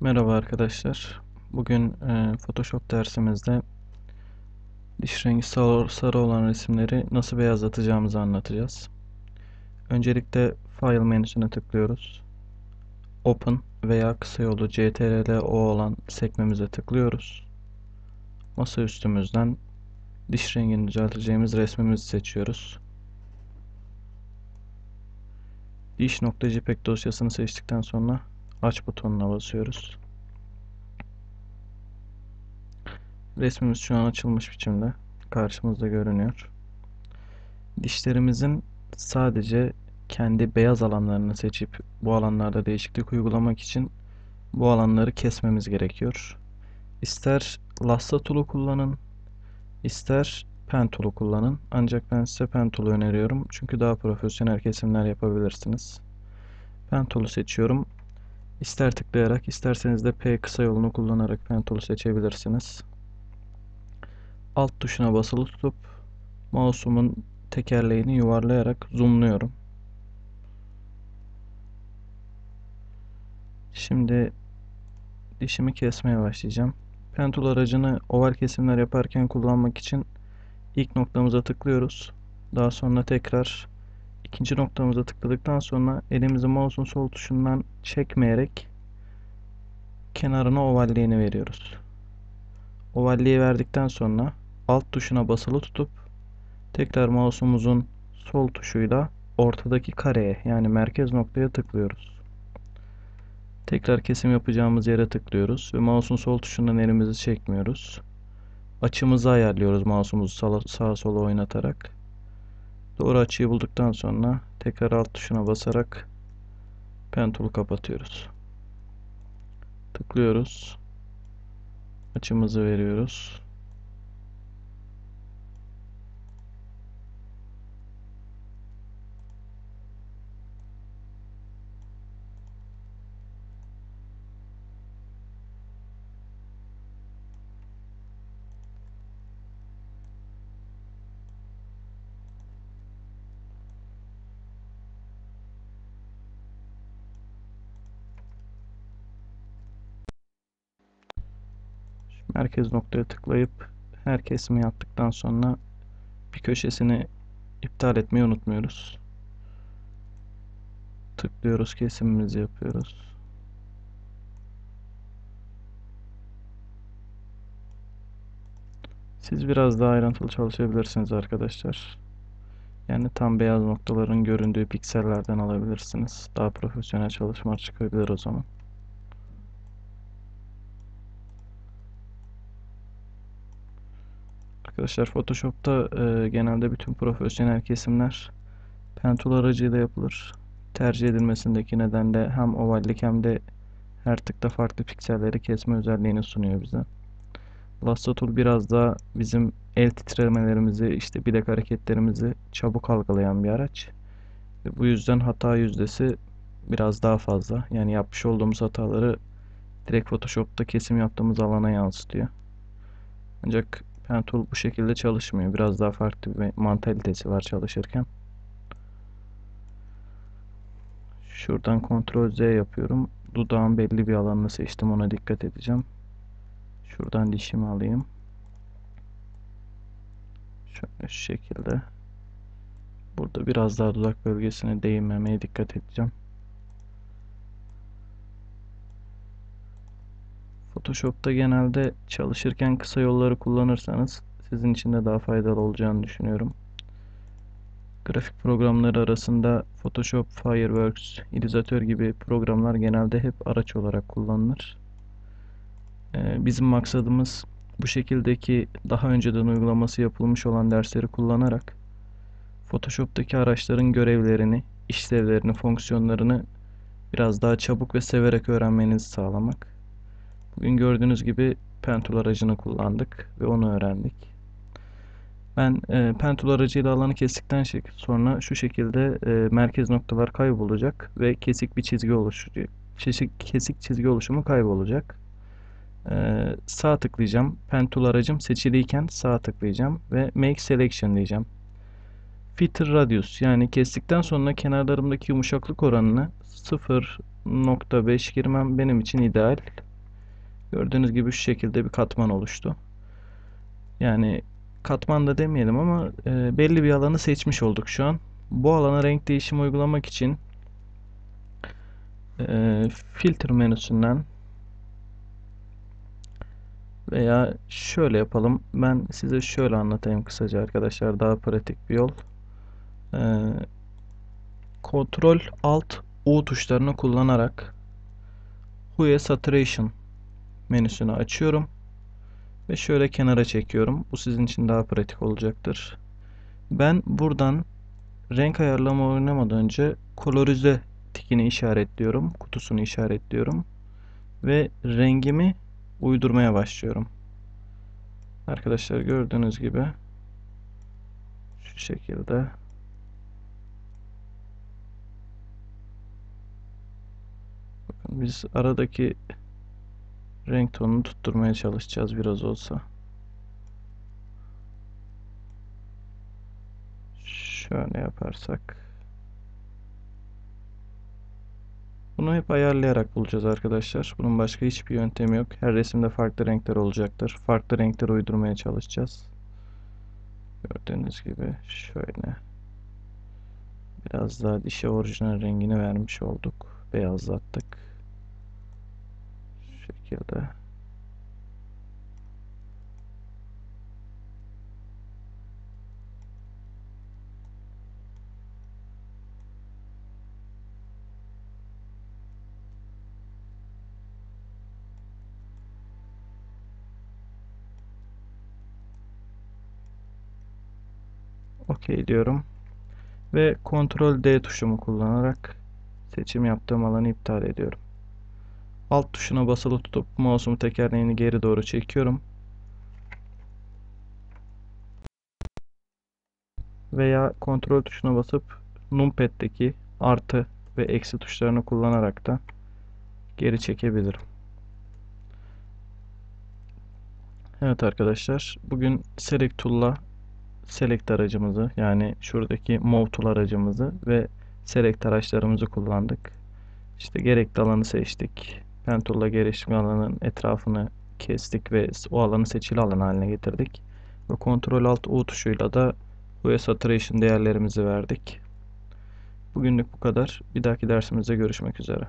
Merhaba arkadaşlar. Bugün e, Photoshop dersimizde diş rengi sarı, olan resimleri nasıl beyazlatacağımızı anlatacağız. Öncelikle File menüsüne tıklıyoruz. Open veya kısa yolu CTRL-O olan sekmemize tıklıyoruz. Masa üstümüzden diş rengini düzelteceğimiz resmimizi seçiyoruz. Diş.jpeg dosyasını seçtikten sonra aç butonuna basıyoruz. Resmimiz şu an açılmış biçimde karşımızda görünüyor. Dişlerimizin sadece kendi beyaz alanlarını seçip bu alanlarda değişiklik uygulamak için bu alanları kesmemiz gerekiyor. İster Lassa tool'u kullanın, ister Pen tool'u kullanın. Ancak ben size Pen tool'u öneriyorum. Çünkü daha profesyonel kesimler yapabilirsiniz. Pen tool'u seçiyorum. İster tıklayarak, isterseniz de P kısa yolunu kullanarak Pen tool'u seçebilirsiniz. Alt tuşuna basılı tutup mouse'umun tekerleğini yuvarlayarak zoomluyorum. Şimdi dişimi kesmeye başlayacağım. Pen tool aracını oval kesimler yaparken kullanmak için ilk noktamıza tıklıyoruz. Daha sonra tekrar ikinci noktamıza tıkladıktan sonra elimizi mouse'un sol tuşundan çekmeyerek kenarına ovalliğini veriyoruz. Ovalliği verdikten sonra alt tuşuna basılı tutup tekrar mouse'umuzun sol tuşuyla ortadaki kareye yani merkez noktaya tıklıyoruz. Tekrar kesim yapacağımız yere tıklıyoruz ve mouse'un sol tuşundan elimizi çekmiyoruz. Açımızı ayarlıyoruz mouse'umuzu sağa sola oynatarak. Doğru açıyı bulduktan sonra tekrar alt tuşuna basarak pen tool'u kapatıyoruz. Tıklıyoruz. Açımızı veriyoruz. Merkez noktaya tıklayıp her kesimi yaptıktan sonra bir köşesini iptal etmeyi unutmuyoruz. Tıklıyoruz kesimimizi yapıyoruz. Siz biraz daha ayrıntılı çalışabilirsiniz arkadaşlar. Yani tam beyaz noktaların göründüğü piksellerden alabilirsiniz. Daha profesyonel çalışmalar çıkabilir o zaman. Arkadaşlar Photoshop'ta e, genelde bütün profesyonel kesimler pen tool aracıyla yapılır. Tercih edilmesindeki neden de hem ovallik hem de her tıkta farklı pikselleri kesme özelliğini sunuyor bize. Lasso Tool biraz daha bizim el titremelerimizi, işte bilek hareketlerimizi çabuk algılayan bir araç. Bu yüzden hata yüzdesi biraz daha fazla. Yani yapmış olduğumuz hataları direkt Photoshop'ta kesim yaptığımız alana yansıtıyor. Ancak Pen tool bu şekilde çalışmıyor. Biraz daha farklı bir mantalitesi var çalışırken. Şuradan Ctrl Z yapıyorum. Dudağın belli bir alanını seçtim. Ona dikkat edeceğim. Şuradan dişimi alayım. Şöyle şu şekilde. Burada biraz daha dudak bölgesine değinmemeye dikkat edeceğim. Photoshop'ta genelde çalışırken kısa yolları kullanırsanız sizin için de daha faydalı olacağını düşünüyorum. Grafik programları arasında Photoshop, Fireworks, Illustrator gibi programlar genelde hep araç olarak kullanılır. Ee, bizim maksadımız bu şekildeki daha önceden uygulaması yapılmış olan dersleri kullanarak Photoshop'taki araçların görevlerini, işlevlerini, fonksiyonlarını biraz daha çabuk ve severek öğrenmenizi sağlamak. Bugün gördüğünüz gibi Pentool aracını kullandık ve onu öğrendik. Ben e, Pentool aracıyla alanı kestikten sonra şu şekilde e, merkez noktalar kaybolacak ve kesik bir çizgi oluşacak. Kesik, kesik çizgi oluşumu kaybolacak. E, sağ tıklayacağım. Pentool aracım seçiliyken sağ tıklayacağım ve Make Selection diyeceğim. Filter Radius yani kestikten sonra kenarlarımdaki yumuşaklık oranını 0.5 girmem benim için ideal. Gördüğünüz gibi şu şekilde bir katman oluştu. Yani katman da demeyelim ama e, belli bir alanı seçmiş olduk şu an. Bu alana renk değişimi uygulamak için e, filtre menüsünden veya şöyle yapalım. Ben size şöyle anlatayım kısaca arkadaşlar. Daha pratik bir yol. Ee, Ctrl Alt U tuşlarını kullanarak Hue Saturation menüsünü açıyorum. Ve şöyle kenara çekiyorum. Bu sizin için daha pratik olacaktır. Ben buradan renk ayarlama oynamadan önce kolorize tikini işaretliyorum. Kutusunu işaretliyorum. Ve rengimi uydurmaya başlıyorum. Arkadaşlar gördüğünüz gibi şu şekilde bakın biz aradaki renk tonunu tutturmaya çalışacağız biraz olsa. Şöyle yaparsak Bunu hep ayarlayarak bulacağız arkadaşlar. Bunun başka hiçbir yöntemi yok. Her resimde farklı renkler olacaktır. Farklı renkler uydurmaya çalışacağız. Gördüğünüz gibi şöyle biraz daha dişe orijinal rengini vermiş olduk. Beyazlattık. Şekilde. OK diyorum. Ve Ctrl D tuşumu kullanarak seçim yaptığım alanı iptal ediyorum. Alt tuşuna basılı tutup mouse'umu tekerleğini geri doğru çekiyorum. Veya Ctrl tuşuna basıp numpad'deki artı ve eksi tuşlarını kullanarak da geri çekebilirim. Evet arkadaşlar bugün Select Tool'la select aracımızı yani şuradaki move tool aracımızı ve select araçlarımızı kullandık. İşte gerekli alanı seçtik. Pen tool'la gelişme alanın etrafını kestik ve o alanı seçili alan haline getirdik. Ve Ctrl Alt U tuşuyla da Hue Saturation değerlerimizi verdik. Bugünlük bu kadar. Bir dahaki dersimizde görüşmek üzere.